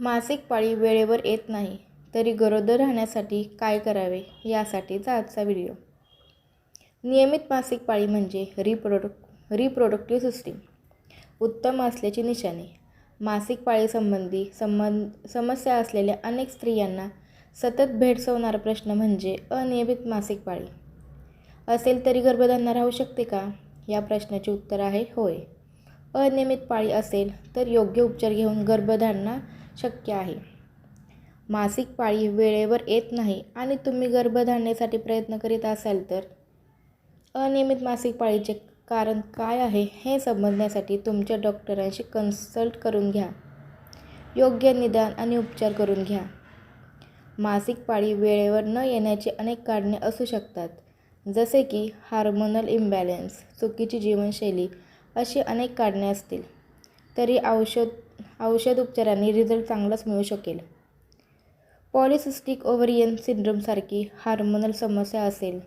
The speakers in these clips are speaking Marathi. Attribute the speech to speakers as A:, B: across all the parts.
A: मासिक पाळी वेळेवर येत नाही तरी गरोदर राहण्यासाठी काय करावे यासाठीचा आजचा व्हिडिओ. नियमित मासिक पाळी म्हणजे रिप्रोडक् रिप्रोडक्टिव्ह सिस्टीम उत्तम असल्याची निशाणे. मासिक पाळीसंबंधी संबंध समस्या असलेल्या अनेक स्त्रियांना सतत भेडसवणारा प्रश्न म्हणजे अनियमित मासिक पाळी. असेल तरी गर्भधारणा राहू शकते का? या प्रश्नाचे उत्तर आहे होय. अनियमित पाळी असेल तर योग्य उपचार घेऊन गर्भधारणा शक्य आहे. मासिक पाळी वेळेवर येत नाही आणि तुम्ही गर्भधारणेसाठी प्रयत्न करीत असाल तर? अनियमित मासिक पाळीचे कारण काय आहे हे समजण्यासाठी तुमच्या डॉक्टरांशी कन्सल्ट करून घ्या. योग्य निदान आणि उपचार करून घ्या. मासिक पाळी वेळेवर न येण्याची अनेक कारणे असू शकतात जसे की हार्मोनल इम्बॅलन्स चुकीची जीवनशैली अशी अनेक कारणे असतील. तरी औषध औषध उपचारांनी रिझल्ट चांगलाच मिळू शकेल. पॉलिसिस्टिक ओव्हरियन सिंड्रोमसारखी हार्मोनल समस्या असेल.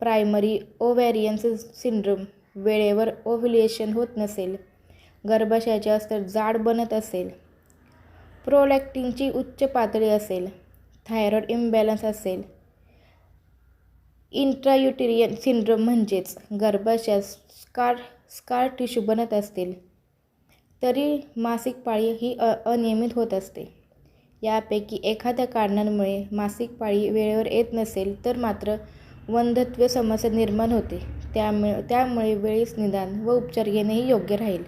A: प्रायमरी ओव्हॅरियन सिंड्रोम वेळेवर ओव्ह्युलेशन होत नसेल. गर्भाशयाचे अस्तर जाड बनत असेल. प्रोलॅक्टिनची उच्च पातळी असेल. थायरॉईड इम्बॅलन्स असेल. इंट्रायुटेरियन सिंड्रोम म्हणजेच गर्भाशयात स्कार स्कार टिश्यू बनत असतील. तरी मासिक पाळी ही अ अनियमित होत असते. यापैकी एखाद्या कारणांमुळे मासिक पाळी वेळेवर येत नसेल तर मात्र वंधत्व समस्या निर्माण होते. त्यामुळे त्यामुळे वेळीच निदान व उपचार घेणेही योग्य राहील.